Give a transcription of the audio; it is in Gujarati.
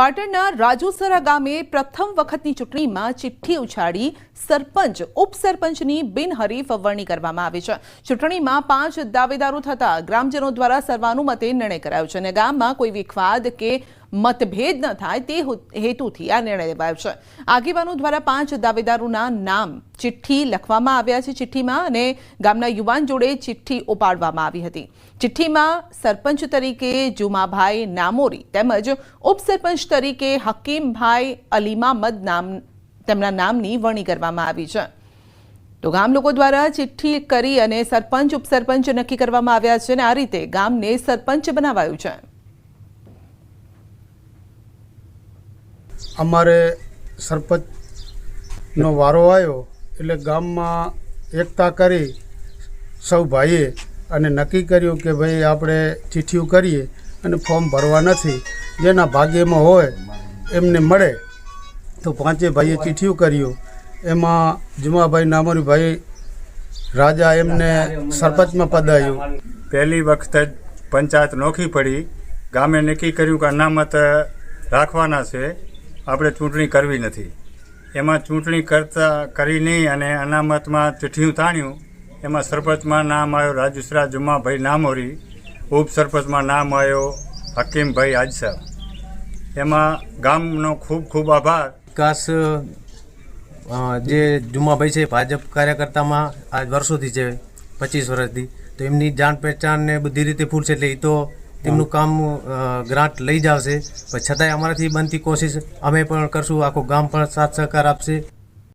પાટણના રાજુસરા ગામે પ્રથમ વખતની ચૂંટણીમાં ચિઠ્ઠી ઉછાળી સરપંચ, ઉપસરપંચની બિનહરીફ વરણી કરવામાં આવી છે. ચૂંટણીમાં પાંચ દાવેદારો થતા ગ્રામજનો દ્વારા સર્વાનુમતે નિર્ણય કરાયો છે અને ગામમાં કોઈ વિખવાદ કે મતભેદ ન થાય તે હેતુથી આ નિર્ણય લેવાયો છે. આગેવાનો દ્વારા પાંચ દાવેદારોના નામ ચિઠ્ઠી લખવામાં આવ્યા છે ચિઠ્ઠીમાં અને ગામના યુવાન જોડે ચિઠ્ઠી ઉપાડવામાં આવી હતી. ચિઠ્ઠીમાં સરપંચ તરીકે જુમાભાઈ નામોરી તેમજ ઉપસરપંચ તરીકે હકીમભાઈ અલીમામદ નામ, તેમના નામની વરણી કરવામાં આવી છે. તો ગામ લોકો દ્વારા ચિઠ્ઠી કરી અને સરપંચ, ઉપસરપંચ નક્કી કરવામાં આવ્યા છે અને આ રીતે ગામને સરપંચ બનાવાયું છે. અમારે સરપંચનો વારો આવ્યો એટલે ગામમાં એકતા કરી સૌ ભાઈએ અને નક્કી કર્યું કે ભાઈ આપણે ચિઠ્ઠીઓ કરીએ અને ફોર્મ ભરવા નથી. જેના ભાગ્યમાં હોય એમને મળે તો પાંચે ભાઈએ ચિઠ્ઠીઓ કર્યું. એમાં જુમાભાઈ નામરીભાઈ રાજા એમને સરપંચમાં પદાયું પહેલી વખત જ પંચાયત નોખી પડી. ગામે નક્કી કર્યું કે અનામત રાખવાના છે. આપણે ચૂંટણી કરવી નથી. એમાં ચૂંટણી કરતા કરી નહીં અને અનામતમાં ચીઠીયું તાણ્યું. એમાં સરપંચમાં નામ આવ્યો રાજુસરા જુમાભાઈ નામોરી, ઉપસરપંચમાં નામ આવ્યો હકીમભાઈ આજસા એમાં ગામનો ખૂબ ખૂબ આભાર. વિકાસ જે જુમાભાઈ છે, ભાજપ કાર્યકર્તામાં આજ વર્ષોથી છે, પચીસ વર્ષથી, તો એમની જાણ પહેચાન ને બધી રીતે ફૂલ છે એટલે એ તો તેમનું કામ ગ્રાન્ટ લઈ જાવશે. પણ છતાંય અમારાથી બનતી કોશિશ અમે પણ કરશું. આખું ગામ પણ સાથ સહકાર આપશે.